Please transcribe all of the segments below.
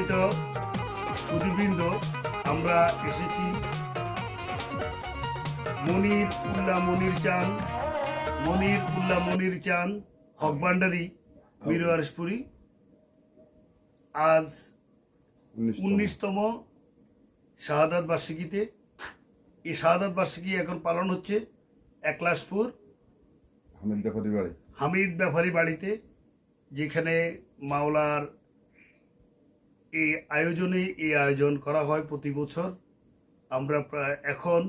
সম্মানিত সুদীবৃন্দ আমরা এসেছি মনির উল্লাহ মনির চান মনির উল্লাহ মনির চান হকবান্ডারি মিরওয়ারসপুরি আজ উনিশতম শাহাদাত বার্ষিকীতে এই শাহাদাত বার্ষিকী এখন পালন হচ্ছে একলাশপুর হামিদ দেফারি বাড়ি। হামিদ ব্যাপারী বাড়িতে যেখানে মাওলার এই আয়োজনে এই আয়োজন করা হয় প্রতি বছর। আমরা প্রায় এখন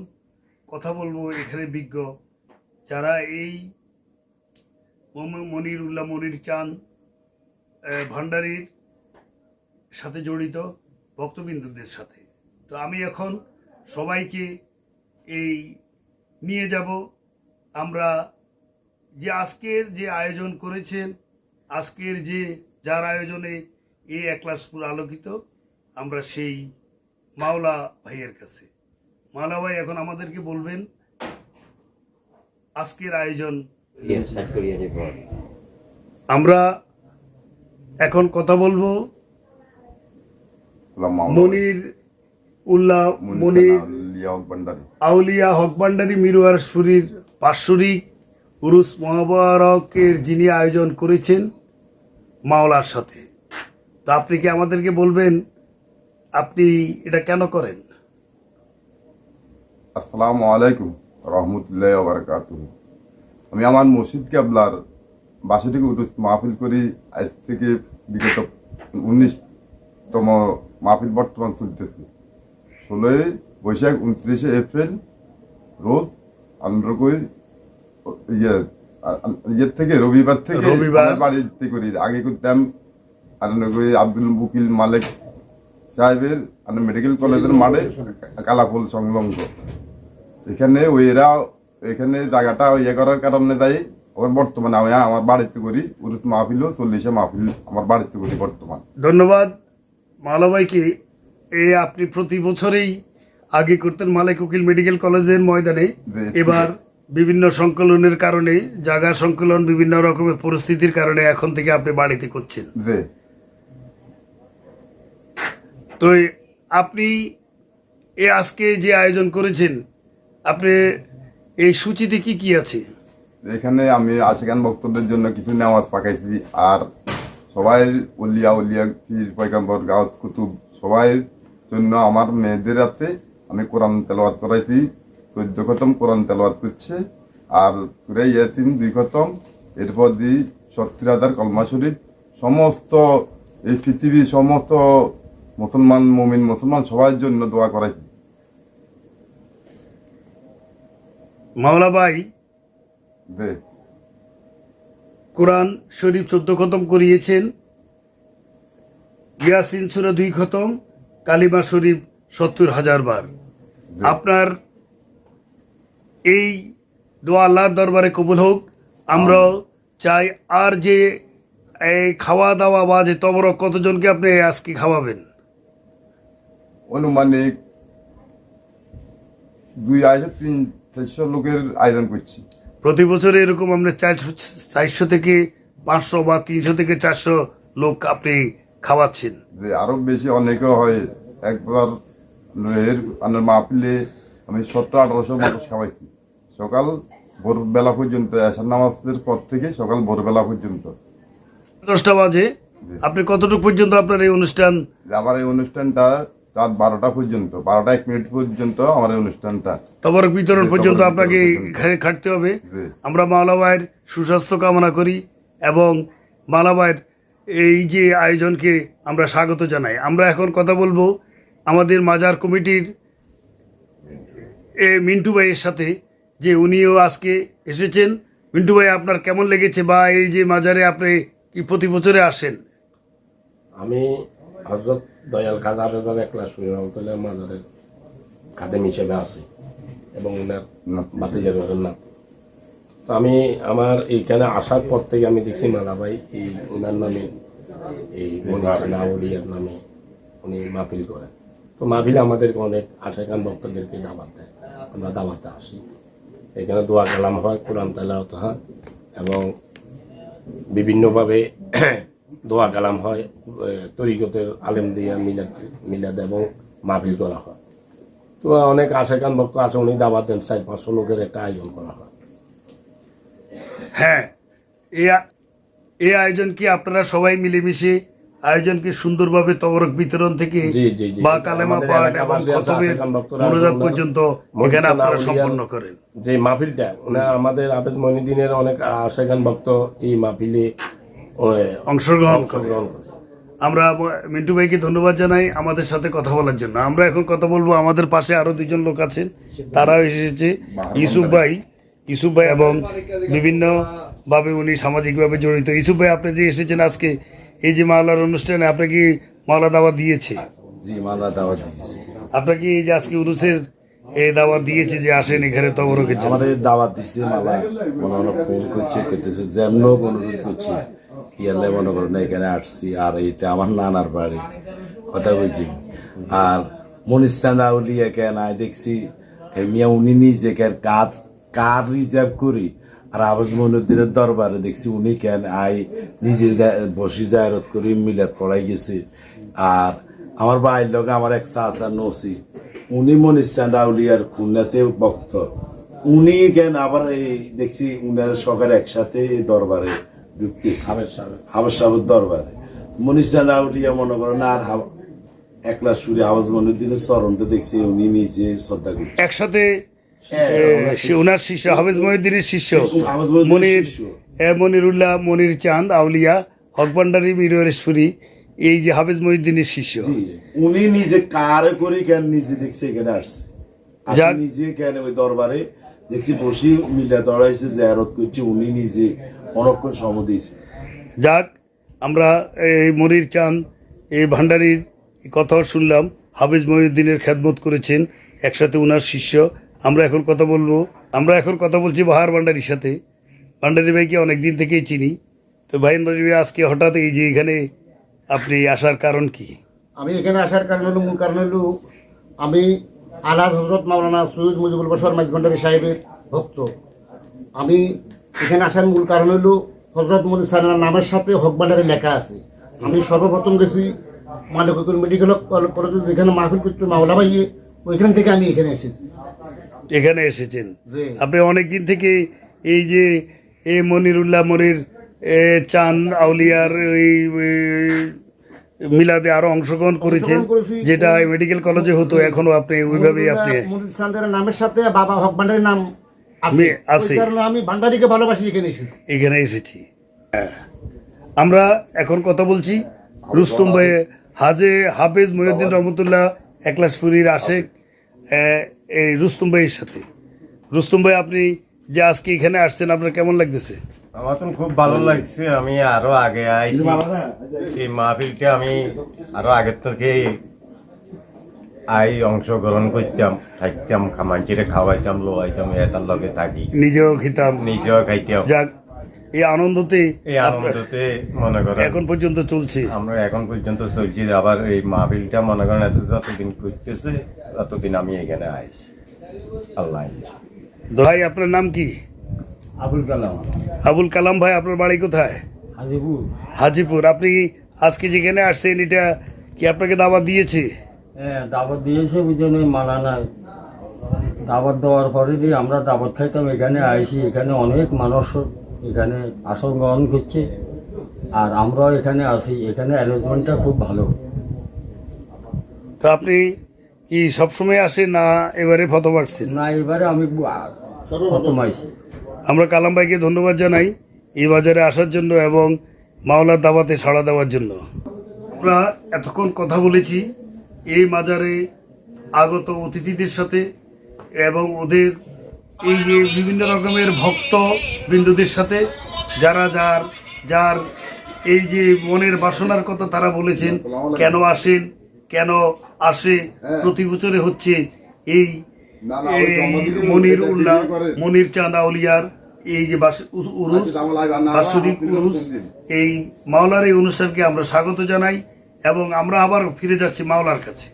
কথা বলব এখানে বিজ্ঞ যারা এই মনির উল্লাহ মনির চান ভান্ডারীর সাথে জড়িত ভক্তবিন্দুদের সাথে। তো আমি এখন সবাইকে এই নিয়ে যাব। আমরা যে আজকের যে আয়োজন করেছেন, আজকের যে, যার আয়োজনে এই একলাসপুর আলোকিত আমরা সেই মাওলা ভাইয়ের কাছে। মাওলা ভাই এখন আমাদেরকে বলবেন আজকের আয়োজন। স্টার্ট করিয়ে দেব আমরা এখন কথা বলব মনির উল্লাহ মনির আউলিয়া হক ভান্ডারি মিরুয়ারসপুরীর পার্শ্বরিক উরুস মহাবারকের যিনি আয়োজন করেছেন মাওলার সাথে। তো আপনি কি আমাদেরকে বলবেন আপনি এটা কেন করেন? আসসালামু আলাইকুম রহমতুল্লাহ আমি আমার মসজিদ কেবলার বাসা থেকে উঠে মাহফিল করি। আজ থেকে বিগত উনিশতম মাহফিল বর্তমান চলতেছে। ষোলোই বৈশাখ উনত্রিশে এপ্রিল রোজ আমরা কই ইয়ে ইয়ের থেকে রবিবার থেকে রবিবার। বাড়িতে করি। আগে করতাম কই আব্দুল মুকিল মালিক সাহেবের মেডিকেল কলেজের মাঠে কালাফুল সংলগ্ন। এখানে ওই এরা এখানে জায়গাটা ইয়ে করার কারণে তাই ওর বর্তমানে আমি আমার বাড়িতে করি উরুস মাহফিলও চল্লিশে মাহফিল আমার বাড়িতে করি বর্তমান। ধন্যবাদ। মাওলা ভাইকে এ আপনি প্রতি বছরেই আগে করতেন মালিক উকিল মেডিকেল কলেজের ময়দানে। এবার বিভিন্ন সংকলনের কারণে জায়গা সংকলন বিভিন্ন রকমের পরিস্থিতির কারণে এখন থেকে আপনি বাড়িতে করছেন। তো আপনি এ আজকে যে আয়োজন করেছেন আপনি এই সূচিতে কি কি আছে? এখানে আমি আশিকান ভক্তদের জন্য কিছু নামাজ পাকাইছি আর সবাই উলিয়া উলিয়া পীর পয়গাম্বর, গাউস কুতুব, সবাই জন্য আমার মেয়েদের হাতে আমি কোরআন তেলাওয়াত করাইছি, চোদ্দ খতম কোরআন তেলাওয়াত করছে, আর সুরে ইয়াতিন দুই খতম, এরপর দি সত্তর কলমা শরীফ, সমস্ত এই পৃথিবীর সমস্ত মুসলমান মুমিন মুসলমান সবার জন্য দোয়া করাইছি মাওলা ভাই কোরআন শরীফ চোদ্দ খতম করিয়েছেন ইয়াসিন সুরা দুই খতম কালিমা শরীফ সত্তর হাজার বার। আপনার এই দোয়া আল্লাহর দরবারে কবুল হোক। আমরাও চাই আর যে এই খাওয়া দাওয়া বা যে তবরক কতজনকে আপনি আজকে খাওয়াবেন? অনুমানিক দুই আড়াইশো তিন চারশো লোকের আয়োজন করছি। প্রতি বছর এরকম আমরা চারশো চারশো থেকে পাঁচশো বা তিনশো থেকে চারশো লোক আপনি খাওয়াচ্ছেন। যে আরও বেশি অনেকে হয় একবার এর মানে মাহফিলে আমি সতেরো আঠারোশো মানুষ খাওয়াইছি। সকাল ভোরবেলা পর্যন্ত এসার নামাজের পর থেকে সকাল ভোরবেলা পর্যন্ত। দশটা বাজে। আপনি কতটুকু পর্যন্ত আপনার এই অনুষ্ঠান? আমার এই অনুষ্ঠানটা রাত বারোটা পর্যন্ত বারোটা এক মিনিট পর্যন্ত আমার এই অনুষ্ঠানটা। তবরক বিতরণ পর্যন্ত আপনাকে খাটতে হবে। আমরা মালাবাইয়ের সুস্বাস্থ্য কামনা করি এবং মালাবাইয়ের এই যে আয়োজনকে আমরা স্বাগত জানাই। আমরা এখন কথা বলব আমাদের মাজার কমিটির এ মিন্টু ভাইয়ের সাথে যে উনিও আজকে এসেছেন। মিন্টু ভাই আপনার কেমন লেগেছে বা এই যে মাজারে আপনি কি প্রতি বছরে আসেন? আমি হজরত দয়াল কাজা বেগম একলা সুরি রহমতুল্লাহ মাজারের খাদেম হিসেবে আছি এবং ওনার বাতিজার নাম তো আমি আমার এইখানে আসার পর থেকে আমি দেখছি মালাবাই এই ওনার নামে এই মনিচনা নামে উনি মাহফিল করেন। তো মাহফিল আমাদেরকে অনেক আশেখান ভক্তদেরকে দাবাত দেয়। আমরা দাবাতে আসি। এখানে দোয়া কালাম হয় কোরআন তেলাওয়াত হয় এবং বিভিন্নভাবে দোয়া কালাম হয়। তরিকতের আলেম দিয়ে মিলাদ মিলাদ এবং মাহফিল করা হয়। তো অনেক আশেখান ভক্ত আছে উনি দাবাত দেন চার পাঁচশো লোকের একটা আয়োজন করা হয়। হ্যাঁ এই আয়োজন কি আপনারা সবাই মিলেমিশে আয়োজন কি সুন্দরভাবে তবরক বিতরণ থেকে। বা কালেমা আমাদের পাঠ এবং খতমের মনোজাত পর্যন্ত এখানে আপনারা সম্পন্ন করেন। যে মাহফিলটা ওনা আমাদের আবেদ মনিদিনের অনেক আশেখান ভক্ত এই মাহফিলে অংশগ্রহণ করেন অংশগ্রহণ করে। আমরা মিন্টু ভাইকে ধন্যবাদ জানাই আমাদের সাথে কথা বলার জন্য। আমরা এখন কথা বলব আমাদের পাশে আরও দুজন লোক আছেন। তারাও এসেছে। ইউসুফ ভাই ইউসুফ ভাই এবং বিভিন্ন ভাবে উনি সামাজিকভাবে জড়িত। ইউসুফ ভাই আপনি যে এসেছেন আজকে এই যে মাওলার অনুষ্ঠানে আপনি কি মাওলা দাওয়া দিয়েছে? দাওয়াত দিয়েছি। আপনাকে এই যে আজকে উরুসের এই দাওয়া দিয়েছে যে আসেন এখানে তবরকের আমাদের দাওয়াত দিচ্ছে মালা মনে মনে ফোন করছে করতেছে যেমন অনুরোধ করছে। ইয়ালে মনে করেন এখানে আসছি আর এটা আমার নানার বাড়ি, কথা বলছি আর মনীষ চান্দা উলিয়া কেন আয় দেখছি মিয়া উনি নিজে কেন কার রিজার্ভ করি? আর আবাজ মনুদ্দিনের দরবারে দেখছি উনি কেন আই নিজে বসি জায়রত করি মিলাদ পড়াই গেছে। আর আমার ভাইয়ের লোক আমার এক চাচা নসি, উনি মনীষ চান্দা উলিয়ার খুলনাতে বক্ত উনি কেন আবার এই দেখছি উনার সকাল একসাথে দরবারে আবেদ সাহেবের দরবারে। মনীষ উলিয়া মনে করেন আর একলা সুরে আওয়াজ মনুদ্দিনের চরণটা দেখছি উনি নিজে শ্রদ্ধা করছে। একসাথে ওনার শিষ্য। হাফেজ মহিউদ্দিনের শিষ্য। মনির শিষ্য। মনিরুল্লাহ মনির চাঁদ আউলিয়া হকবান্ডারি মিররেশ্বরী এই যে হাফেজ মহিউদ্দিনের শিষ্য। উনি নিজে কার করে কেন নিজে দেখছি এখানে আসছে। নিজে কেন ওই দরবারে দেখছি বসি মিলা দড়াইছে জায়ারত করছে উনি নিজে অনক্ষণ সম দিয়েছে। যাক আমরা এই মনির চাঁদ এই ভান্ডারির কথাও শুনলাম। হাফিজ মহিউদ্দিনের খেদমত করেছেন একসাথে ওনার শিষ্য। আমরা এখন কথা বলব আমরা এখন কথা বলছি বাহার ভান্ডারির সাথে। ভান্ডারি ভাইকে অনেক দিন থেকেই চিনি। তো ভান্ডারি ভাই আজকে হঠাৎ এই যে এখানে আপনি আসার কারণ কি? আমি এখানে আসার কারণ হলো মূল কারণ হলো আমি আলাদ হজরত মাওলানা সৈয়দ মুজিবুল বসর মাঝভান্ডারি সাহেবের ভক্ত। আমি এখানে আসার মূল কারণ হলো হজরত মুলি সালার নামের সাথে হক ভান্ডারে লেখা আছে। আমি সর্বপ্রথম গেছি মালিকুল মেডিকেল কলেজ যেখানে মাহফিল করতে মাওলা ভাইয়ে ওইখান থেকে আমি এখানে এসেছি। এখানে এসেছেন? আপনি অনেক দিন থেকে এই যে এ মনিরুল্লাহ মনির চাঁদ আউলিয়ার এই মিলাদে আরও অংশগ্রহণ করেছেন। যেটা মেডিকেল কলেজে হতো এখনও আপনি ওইভাবেই আপনি নামের সাথে বাবা হক ভান্ডারের নাম আছে আছে। আমি ভান্ডারিকে ভালোবাসি এখানে এসেছি। এখানে এসেছি। হ্যাঁ। আমরা এখন কথা বলছি রুস্তম ভাই হাজে হাফেজ মহিউদ্দিন রহমতুল্লাহ একলাসপুরীর আশেক এই রুস্তম ভাইয়ের সাথে। রুস্তম ভাই আপনি যে আজকে এখানে আসছেন আপনার কেমন লাগতেছে? আমার তো খুব ভালো লাগছে। আমি আরও আগে আইছি। এই মাহফিলটা আমি আরও আগের থেকে আই অংশগ্রহণ করতাম থাকতাম খামাঞ্চিরে খাওয়াইতাম লোয়াইতাম এটার লগে থাকি। নিজেও খিতাম। নিজেও খাইতাম। যাক এই আনন্দতে এই আনন্দতে মনে করেন এখন পর্যন্ত চলছে। আমরা এখন পর্যন্ত চলছি আবার এই মাহফিলটা মনে করেন এত যতদিন করতেছে ততদিন আমি এখানে আইছি। আল্লাহ। ভাই আপনার নাম কি? আবুল কালাম। আবুল কালাম ভাই আপনার বাড়ি কোথায়? হাজিপুর। হাজিপুর। আপনি আজকে যেখানে আসছেন এটা কি আপনাকে দাবা দিয়েছে? হ্যাঁ দাওয়াত দিয়েছে ওই মানা নাই। দাওয়াত দেওয়ার পরে দিয়ে আমরা দাওয়াত খাইতাম এখানে আইসি এখানে অনেক মানুষ এখানে আসন গ্রহণ করছে। আর আমরাও এখানে আসি এখানে অ্যারেঞ্জমেন্টটা খুব ভালো। তো আপনি কি সবসময় আসেন না এবারে ফটো পাচ্ছেন না এবারে আমি প্রথম আইসি আমরা কালাম ভাইকে ধন্যবাদ জানাই এই বাজারে আসার জন্য এবং মাওলার দাবাতে সাড়া দেওয়ার জন্য। আমরা এতক্ষণ কথা বলেছি। এই মাজারে আগত অতিথিদের সাথে এবং ওদের এই যে বিভিন্ন রকমের ভক্ত বিন্দুদের সাথে, যারা যার যার এই যে মনের বাসনার কথা তারা বলেছেন, কেন আসেন, কেন আসে, প্রতি বছরে হচ্ছে এই মনির উল্লাহ, মনির চাঁদা আউলিয়ার এই যে উরুস, বাৎসরিক উরুস, এই মাওলার এই অনুষ্ঠানকে আমরা স্বাগত জানাই। এবং আমরা আবার ফিরে যাচ্ছি মাওলার কাছে।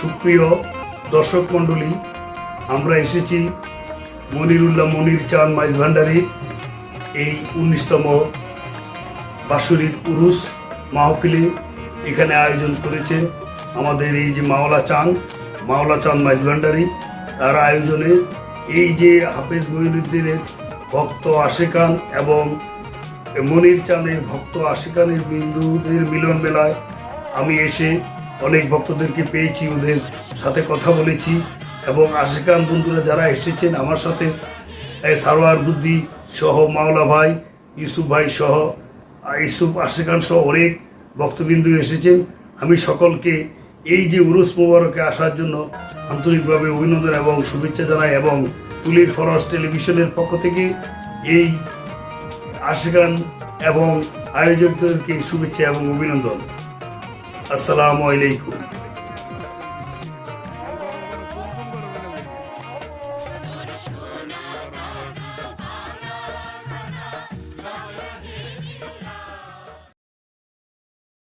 সুপ্রিয় দর্শক মণ্ডলী, আমরা এসেছি মনিরুল্লাহ মনির চাঁদ মাইজ ভান্ডারির এই উনিশতম বাৎসরিক উরুস মাহফিলে এখানে আয়োজন করেছেন আমাদের এই যে মাওলা চাঁদ। মাওলা চাঁদ মাইজ ভান্ডারি, তার আয়োজনে এই যে হাফেজ মহিনুদ্দিনের ভক্ত আশেকান এবং মনির চাঁদের ভক্ত আশিকানের বিন্দুদের মিলন মেলায় আমি এসে অনেক ভক্তদেরকে পেয়েছি, ওদের সাথে কথা বলেছি এবং আশিকান বন্ধুরা যারা এসেছেন আমার সাথে সারোয়ার বুদ্ধি সহ মাওলা ভাই, ইউসুফ ভাই সহ ইউসুফ আশিকান সহ অনেক ভক্তবিন্দু এসেছেন। আমি সকলকে এই যে উরুস মোবারকে আসার জন্য আন্তরিকভাবে অভিনন্দন এবং শুভেচ্ছা জানাই এবং তুলির ফরস টেলিভিশনের পক্ষ থেকে এই আশিকান এবং আয়োজকদেরকে শুভেচ্ছা এবং অভিনন্দন। আসসালামু আলাইকুম।